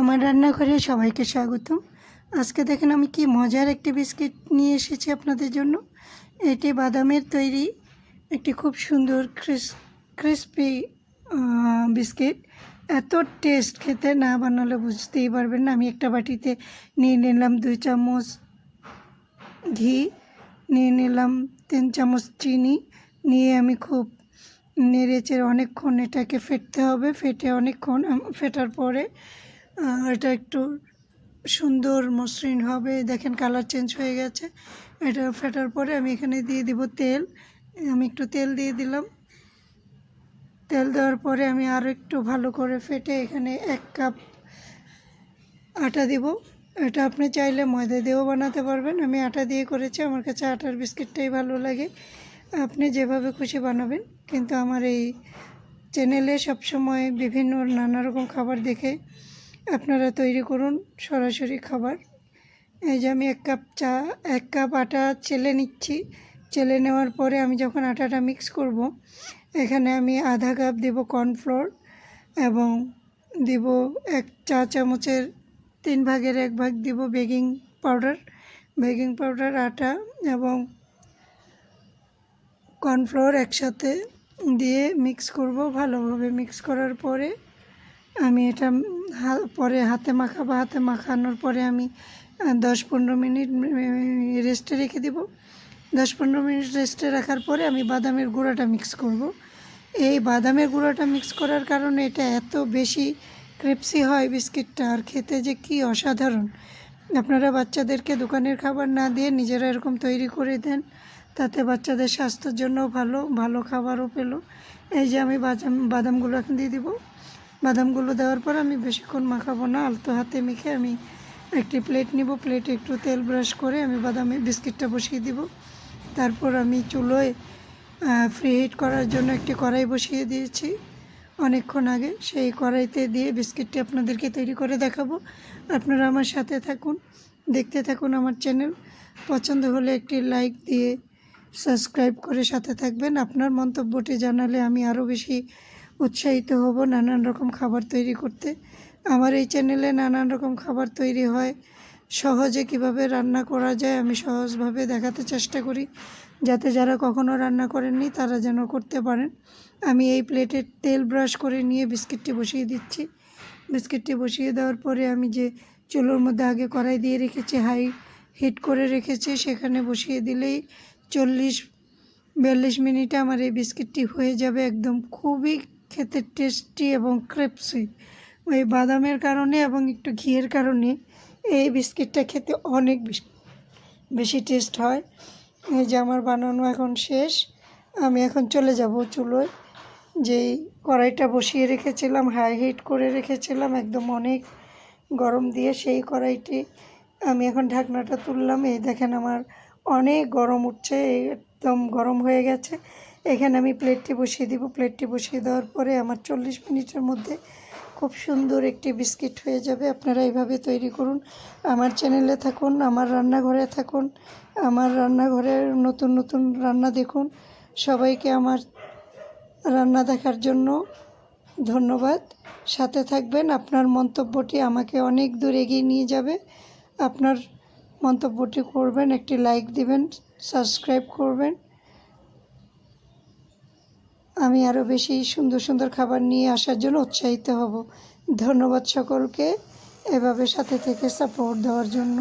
আমার রান্নাঘরে সবাইকে স্বাগতম। আজকে দেখেন আমি কি মজার একটি বিস্কিট নিয়ে এসেছি আপনাদের জন্য। এটি বাদামের তৈরি একটি খুব সুন্দর ক্রিস, ক্রিসপি বিস্কিট। এত টেস্ট খেতে না বানালে বুঝতেই পারবেন না। আমি একটা বাটিতে নিয়ে নিলাম দুই চামচ ঘি, নিয়ে নিলাম তিন চামচ চিনি। নিয়ে আমি খুব নেড়েচে অনেকক্ষণ এটাকে ফেটতে হবে। ফেটে অনেকক্ষণ ফেটার পরে এটা একটু সুন্দর মসৃণ হবে। দেখেন কালার চেঞ্জ হয়ে গেছে। এটা ফেটার পরে আমি এখানে দিয়ে দিব তেল। আমি একটু তেল দিয়ে দিলাম। তেল দেওয়ার পরে আমি আরও একটু ভালো করে ফেটে এখানে এক কাপ আটা দিব। এটা আপনি চাইলে ময়দা দিয়েও বানাতে পারবেন। আমি আটা দিয়ে করেছি। আমার কাছে আটার বিস্কিটটাই ভালো লাগে। আপনি যেভাবে খুশি বানাবেন। কিন্তু আমার এই চ্যানেলে সবসময় বিভিন্ন নানা রকম খাবার দেখে আপনারা তৈরি করুন সরাসরি খাবার। এই যে আমি এক কাপ চা, এক কাপ আটা চেলে নিচ্ছি। চেলে নেওয়ার পরে আমি যখন আটাটা মিক্স করব, এখানে আমি আধা কাপ দেব কর্নফ্লোর এবং দিব এক চা চামচের তিন ভাগের এক ভাগ দিব বেকিং পাউডার বেকিং পাউডার আটা এবং কর্নফ্লোর একসাথে দিয়ে মিক্স করব। ভালোভাবে মিক্স করার পরে আমি এটা পরে হাতে মাখাবো, হাতে মাখানোর পরে আমি দশ পনেরো মিনিট রেস্টে রেখে দিব। দশ পনেরো মিনিট রেস্টে রাখার পরে আমি বাদামের গুঁড়াটা মিক্স করব। এই বাদামের গুঁড়াটা মিক্স করার কারণে এটা এত বেশি ক্রিপসি হয় বিস্কিটটা, আর খেতে যে কি অসাধারণ। আপনারা বাচ্চাদেরকে দোকানের খাবার না দিয়ে নিজেরা এরকম তৈরি করে দেন, তাতে বাচ্চাদের স্বাস্থ্যের জন্য ভালো ভালো খাবারও পেল। এই যে আমি বাদাম, বাদামগুলো এখন দিয়ে দিব। বাদামগুলো দেওয়ার পর আমি বেশিক্ষণ মাখাবো না, আলতো হাতে মেখে আমি একটি প্লেট নিব। প্লেটে একটু তেল ব্রাশ করে আমি বাদামে বিস্কিটটা বসিয়ে দিব। তারপর আমি চুলোয় ফ্রি হিট করার জন্য একটি কড়াই বসিয়ে দিয়েছি। অনেকক্ষণ আগে সেই কড়াইতে দিয়ে বিস্কিটটি আপনাদেরকে তৈরি করে দেখাবো। আপনারা আমার সাথে থাকুন, দেখতে থাকুন আমার চ্যানেল পছন্দ হলে একটি লাইক দিয়ে সাবস্ক্রাইব করে সাথে থাকবেন। আপনার মন্তব্যটি জানালে আমি আরও বেশি উৎসাহিত হব নানান রকম খাবার তৈরি করতে। আমার এই চ্যানেলে নানান রকম খাবার তৈরি হয়। সহজে কীভাবে রান্না করা যায় আমি সহজভাবে দেখাতে চেষ্টা করি। যাতে যারা কখনো রান্না করেননি তারা যেন করতে পারেন। আমি এই প্লেটে তেল ব্রাশ করে নিয়ে বিস্কিটটি বসিয়ে দিচ্ছি। বিস্কিটটি বসিয়ে দেওয়ার পরে আমি যে চুলোর মধ্যে আগে কড়াই দিয়ে রেখেছি, হাই হিট করে রেখেছি, সেখানে বসিয়ে দিলেই চল্লিশ, বিয়াল্লিশ মিনিটে আমার এই বিস্কিটটি হয়ে যাবে একদম খুবই খেতে টেস্টি এবং ক্রেপসি ওই বাদামের কারণে এবং একটু ঘিয়ের কারণে এই বিস্কিটটা খেতে অনেক বেশি টেস্ট হয়। এই যে আমার বানানো এখন শেষ। আমি এখন চলে যাব চুলোয়। যেই কড়াইটা বসিয়ে রেখেছিলাম হাই হিট করে রেখেছিলাম, একদম অনেক গরম দিয়ে সেই কড়াইটি আমি এখন ঢাকনাটা তুললাম। এই দেখেন আমার অনেক গরম উঠছে একদম গরম হয়ে গেছে। এখানে আমি প্লেটটি বসিয়ে দিব। প্লেটটি বসিয়ে দেওয়ার পরে আমার চল্লিশ মিনিটের মধ্যে খুব সুন্দর একটি বিস্কিট হয়ে যাবে। আপনারা এইভাবে তৈরি করুন। আমার চ্যানেলে থাকুন, আমার রান্নাঘরে থাকুন, আমার রান্নাঘরে নতুন নতুন রান্না দেখুন। সবাইকে আমার রান্না দেখার জন্য ধন্যবাদ। সাথে থাকবেন, আপনার মন্তব্যটি আমাকে অনেক দূর এগিয়ে নিয়ে যাবে। আপনার মন্তব্যটি করবেন, একটি লাইক দিবেন সাবস্ক্রাইব করবেন। আমি আরও বেশি সুন্দর সুন্দর খাবার নিয়ে আসার জন্য উৎসাহিত হব। ধন্যবাদ সকলকে এভাবে সাথে থেকে সাপোর্ট দেওয়ার জন্য।